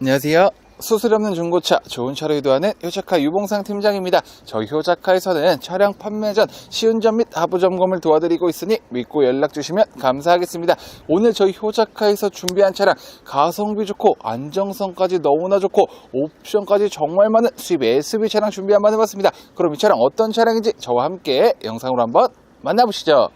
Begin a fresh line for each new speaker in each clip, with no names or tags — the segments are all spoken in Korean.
안녕하세요. 수술 없는 중고차, 좋은 차로 이도하는 효자카 유봉상 팀장입니다. 저희 효자카에서는 차량 판매 전 시운전 및 하부 점검을 도와드리고 있으니 믿고 연락 주시면 감사하겠습니다. 오늘 저희 효자카에서 준비한 차량 가성비 좋고 안정성까지 너무나 좋고 옵션까지 정말 많은 수입 SUV 차량 준비 한번 해봤습니다. 그럼 이 차량 어떤 차량인지 저와 함께 영상으로 한번 만나보시죠.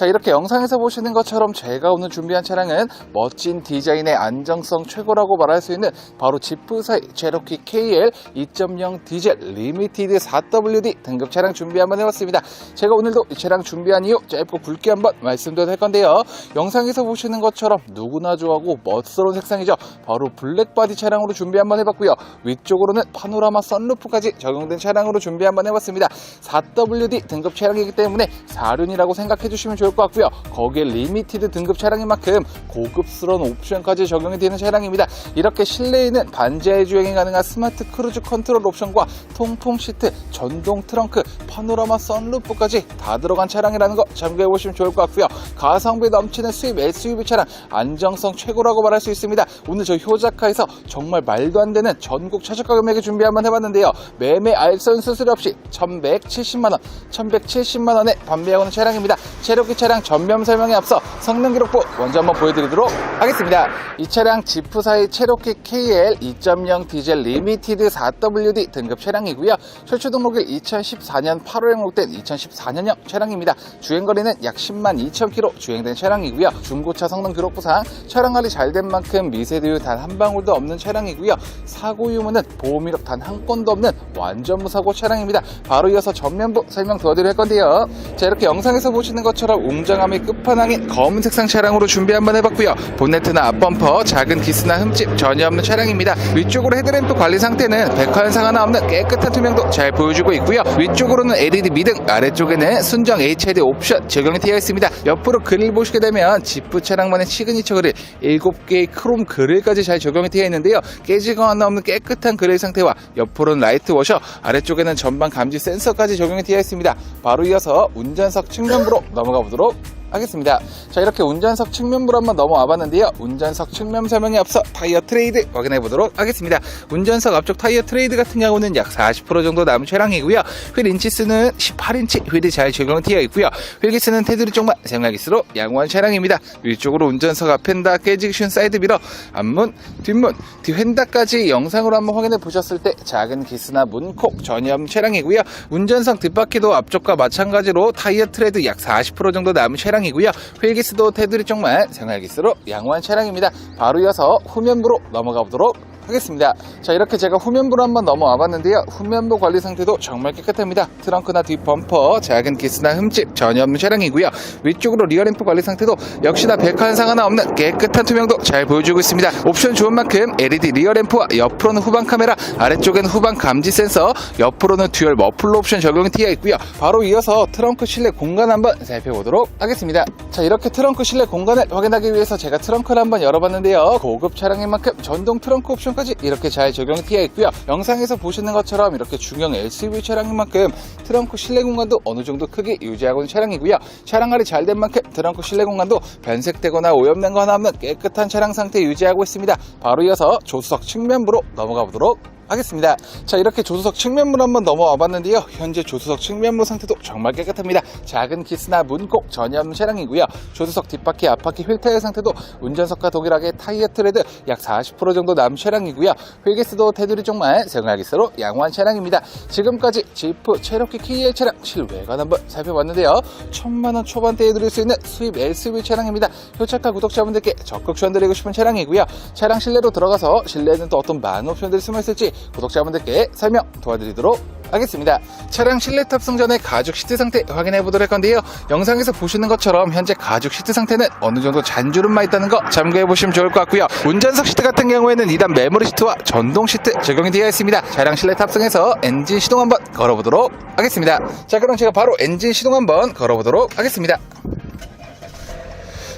자 이렇게 영상에서 보시는 것처럼 제가 오늘 준비한 차량은 멋진 디자인의 안정성 최고라고 말할 수 있는 바로 지프사이 제로키 KL 2.0 디젤 리미티드 4WD 등급 차량 준비 한번 해봤습니다. 제가 오늘도 이 차량 준비한 이유 짧고 굵게 한번 말씀드릴 건데요. 영상에서 보시는 것처럼 누구나 좋아하고 멋스러운 색상이죠. 바로 블랙바디 차량으로 준비 한번 해봤고요. 위쪽으로는 파노라마 썬루프까지 적용된 차량으로 준비 한번 해봤습니다. 4WD 등급 차량이기 때문에 4륜이라고 생각해 주시면 좋을 것 같고요. 거기에 리미티드 등급 차량인 만큼 고급스러운 옵션까지 적용이 되는 차량입니다. 이렇게 실내에는 반지하의 주행이 가능한 스마트 크루즈 컨트롤 옵션과 통풍 시트, 전동 트렁크, 파노라마 썬루프까지 다 들어간 차량이라는 거 참고해 보시면 좋을 것 같고요. 가성비 넘치는 수입 SUV 차량 안정성 최고라고 말할 수 있습니다. 오늘 저희 효자카에서 정말 말도 안 되는 전국 최저가 금액에 준비 한번 해봤는데요. 매매 알선 수수료 없이 1170만원, 1170만원에 판매하고 있는 차량입니다. 체로키 차량 전면 설명에 앞서 성능 기록부 먼저 한번 보여드리도록 하겠습니다. 이 차량 지프사의 체로키 KL 2.0 디젤 리미티드 4WD 등급 차량이고요. 최초 등록일 2014년 8월에 등록된 2014년형 차량입니다. 주행거리는 약 10만 2천 킬로 주행된 차량이고요. 중고차 성능 기록부상 차량 관리 잘 된 만큼 미세대유 단 한 방울도 없는 차량이고요. 사고 유무는 보험 이력 단 한 건도 없는 완전 무사고 차량입니다. 바로 이어서 전면부 설명 도와드릴 건데요. 자 이렇게 영상에서 보시는 것처럼 웅장함이 끝판왕인 검은 색상 차량으로 준비 한번 해봤고요. 본네트나 앞범퍼, 작은 기스나 흠집 전혀 없는 차량입니다. 위쪽으로 헤드램프 관리 상태는 백화 현상 하나 없는 깨끗한 투명도 잘 보여주고 있고요. 위쪽으로는 LED 미등, 아래쪽에는 순정 HID 옵션 적용이 되어 있습니다. 옆으로 그릴 보시게 되면 지프 차량만의 시그니처 그릴 7개의 크롬 그릴까지 잘 적용이 되어 있는데요. 깨지거 하나 없는 깨끗한 그릴 상태와 옆으로는 라이트 워셔, 아래쪽에는 전방 감지 센서까지 적용이 되어 있습니다. 바로 이어서 운전석 측면부로 넘어가 보도록 돌아오도록 하겠습니다. 자 이렇게 운전석 측면부로 한번 넘어와 봤는데요. 운전석 측면 설명에 앞서 타이어 트레이드 확인해 보도록 하겠습니다. 운전석 앞쪽 타이어 트레이드 같은 경우는 약 40% 정도 남은 차량이고요. 휠 인치수는 18인치 휠이 잘 적용이 되어 있고요. 휠기스는 테두리 쪽만 사용하기수로 양호한 차량입니다. 위쪽으로 운전석 앞엔다 깨지기 쉬운 사이드 미러, 앞문, 뒷문, 뒤휀다까지 영상으로 한번 확인해 보셨을 때 작은 기스나 문콕 없는 차량이고요. 운전석 뒷바퀴도 앞쪽과 마찬가지로 타이어 트레드 약 40% 정도 남은 차량 이고요. 휠기스도 테두리 쪽만 생활기스로 양호한 차량입니다. 바로 이어서 후면부로 넘어가 보도록 하겠습니다. 자 이렇게 제가 후면부로 한번 넘어와 봤는데요. 후면부 관리 상태도 정말 깨끗합니다. 트렁크나 뒷 범퍼, 작은 기스나 흠집 전혀 없는 차량이고요. 위쪽으로 리어램프 관리 상태도 역시나 백화 현상 하나 없는 깨끗한 투명도 잘 보여주고 있습니다. 옵션 좋은 만큼 LED 리어램프와 옆으로는 후방 카메라, 아래쪽에는 후방 감지 센서, 옆으로는 듀얼 머플러 옵션 적용이 되어 있고요. 바로 이어서 트렁크 실내 공간 한번 살펴보도록 하겠습니다. 자 이렇게 트렁크 실내 공간을 확인하기 위해서 제가 트렁크를 한번 열어봤는데요. 고급 차량인 만큼 전동 트렁크 옵션 까지 이렇게 잘 적용이 되어 있고요. 영상에서 보시는 것처럼 이렇게 중형 SUV 차량인 만큼 트렁크 실내 공간도 어느 정도 크게 유지하고 있는 차량이고요. 차량 관리 잘 된 만큼 트렁크 실내 공간도 변색되거나 오염된 거 하나 없는 깨끗한 차량 상태 유지하고 있습니다. 바로 이어서 조수석 측면부로 넘어가 보도록 하겠습니다. 자 이렇게 조수석 측면부로 한번 넘어와 봤는데요. 현재 조수석 측면부 상태도 정말 깨끗합니다. 작은 기스나 문콕 없는 차량이고요. 조수석 뒷바퀴 앞바퀴 휠 타이어 상태도 운전석과 동일하게 타이어 트레드 약 40% 정도 남은 차량이고요. 휠기스도 테두리 쪽만 사용하기스로 양호한 차량입니다. 지금까지 지프 체로키 KL 차량 실외관 한번 살펴봤는데요. 천만원 초반대에 누릴 수 있는 수입 SUV 차량입니다. 효차카 구독자분들께 적극 추천드리고 싶은 차량이고요. 차량 실내로 들어가서 실내에는 또 어떤 많은 옵션들이 숨어 있을지 구독자분들께 설명 도와드리도록 하겠습니다. 차량 실내 탑승 전에 가죽 시트 상태 확인해 보도록 할 건데요. 영상에서 보시는 것처럼 현재 가죽 시트 상태는 어느 정도 잔주름만 있다는 거 참고해 보시면 좋을 것 같고요. 운전석 시트 같은 경우에는 2단 메모리 시트와 전동 시트 적용이 되어 있습니다. 차량 실내 탑승해서 엔진 시동 한번 걸어보도록 하겠습니다. 자 그럼 제가 바로 엔진 시동 한번 걸어보도록 하겠습니다.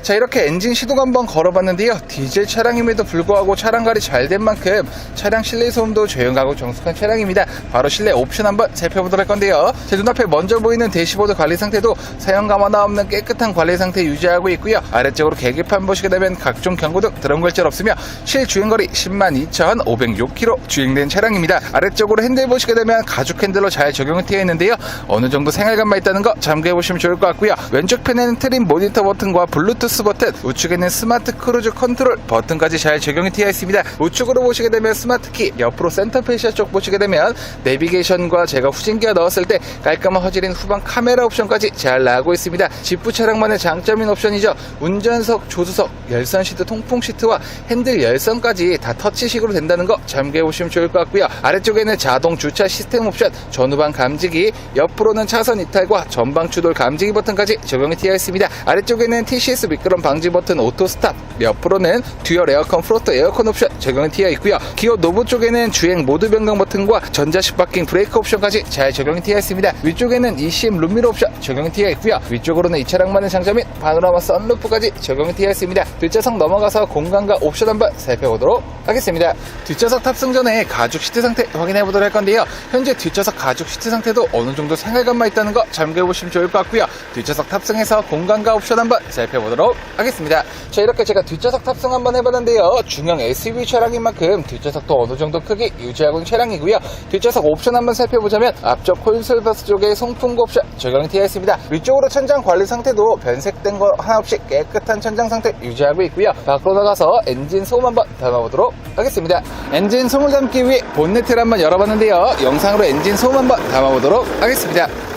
자 이렇게 엔진 시동 한번 걸어봤는데요. 디젤 차량임에도 불구하고 차량 관리 잘된 만큼 차량 실내 소음도 조용하고 정숙한 차량입니다. 바로 실내 옵션 한번 살펴보도록 할 건데요. 제 눈앞에 먼저 보이는 대시보드 관리 상태도 사용감 하나 없는 깨끗한 관리 상태 유지하고 있고요. 아래쪽으로 계기판 보시게 되면 각종 경고등 드럼 글자 없으며 실주행거리 102,506km 주행된 차량입니다. 아래쪽으로 핸들 보시게 되면 가죽 핸들로 잘 적용이 되어 있는데요. 어느 정도 생활감만 있다는 거 참고해 보시면 좋을 것 같고요. 왼쪽 편에는 트림 모니터 버튼과 블루투스 버튼 우측에는 스마트 크루즈 컨트롤 버튼까지 잘 적용이 되어 있습니다. 우측으로 보시게 되면 스마트 키 옆으로 센터 페시아 쪽 보시게 되면 내비게이션과 제가 후진기어 넣었을 때 깔끔한 화질인 후방 카메라 옵션까지 잘 나오고 있습니다. 지프 차량만의 장점인 옵션이죠. 운전석 조수석 열선 시트 통풍 시트와 핸들 열선까지 다 터치식으로 된다는 거 참고해 보시면 좋을 것 같고요. 아래쪽에는 자동 주차 시스템 옵션 전후방 감지기 옆으로는 차선 이탈과 전방 추돌 감지기 버튼까지 적용이 되어 있습니다. 아래쪽에는 TCS 미끄럼 방지 버튼 오토 스탑 옆으로는 듀얼 에어컨 프로토 에어컨 옵션 적용이 되어 있고요. 기어 노브 쪽에는 주행 모드 변경 버튼과 전자식 바킹 브레이크 옵션까지 잘 적용이 되어 있습니다. 위쪽에는 ECM 룸미러 옵션 적용이 되어 있고요. 위쪽으로는 이 차량만의 장점인 파노라마 썬루프까지 적용이 되어 있습니다. 뒷좌석 넘어가서 공간과 옵션 한번 살펴보도록 하겠습니다. 뒷좌석 탑승 전에 가죽 시트 상태 확인해 보도록 할 건데요. 현재 뒷좌석 가죽 시트 상태도 어느 정도 생활감만 있다는 거 참고해 보시면 좋을 것 같고요. 뒷좌석 탑승해서 공간과 옵션 한번 살펴보도록 하겠습니다. 자 이렇게 제가 뒷좌석 탑승 한번 해봤는데요. 중형 SUV 차량인 만큼 뒷좌석도 어느 정도 크기 유지하고 있는 차량이고요. 뒷좌석 옵션 한번 살펴보자면 앞쪽 콘솔 버스 쪽에 송풍구 옵션 적용이 되어 있습니다. 위쪽으로 천장 관리 상태도 변색된 거 하나 없이 깨끗한 천장 상태 유지하고 있고요. 밖으로 나가서 엔진 소음 한번 담아보도록 하겠습니다. 엔진 소음을 담기 위해 본네트를 한번 열어봤는데요. 영상으로 엔진 소음 한번 담아보도록 하겠습니다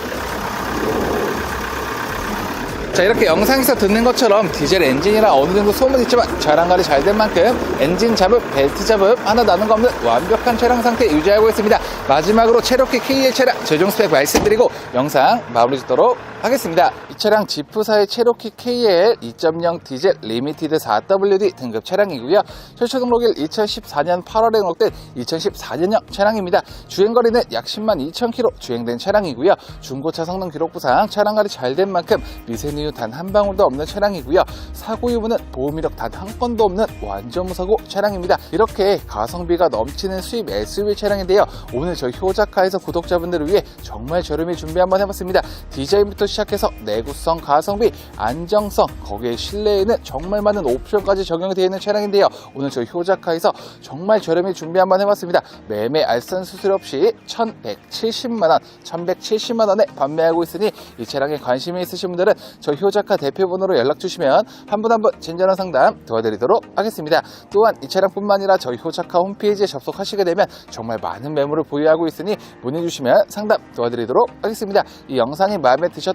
자 이렇게 영상에서 듣는 것처럼 디젤 엔진이라 어느 정도 소음은 있지만 관리 잘 된 만큼 엔진 잡음, 벨트 잡음 하나 나는 거 없는 완벽한 차량 상태 유지하고 있습니다. 마지막으로 체로키 KL 차량 최종 스펙 말씀드리고 영상 마무리 짓도록 하겠습니다. 이 차량 지프사의 체로키 KL 2.0 디젤 리미티드 4WD 등급 차량이고요. 최초 등록일 2014년 8월에 등록된 2014년형 차량입니다. 주행거리는 약 10만 2천 km 주행된 차량이고요. 중고차 성능 기록부상 차량 관리 잘 된 만큼 미세누유 단 한 방울도 없는 차량이고요. 사고 유무는 보험 이력 단 한 건도 없는 완전 무사고 차량입니다. 이렇게 가성비가 넘치는 수입 SUV 차량인데요. 오늘 저희 효자카에서 구독자분들을 위해 정말 저렴히 준비 한번 해봤습니다. 디자인부터 시작해서 내구성 가성비 안정성 거기에 실내에는 정말 많은 옵션까지 적용이 되어 있는 차량인데요 오늘 저희 효자카에서 정말 저렴히 준비 한번 해봤습니다 매매 알선 수수료 없이 1170만원 1170만원에 판매하고 있으니 이 차량에 관심이 있으신 분들은 저희 효자카 대표번호로 연락 주시면 한 분 한분 친절한 상담 도와드리도록 하겠습니다. 또한 이 차량뿐만 아니라 저희 효자카 홈페이지에 접속하시게 되면 정말 많은 매물을 보유하고 있으니 문의 주시면 상담 도와드리도록 하겠습니다. 이 영상이 마음에 드셨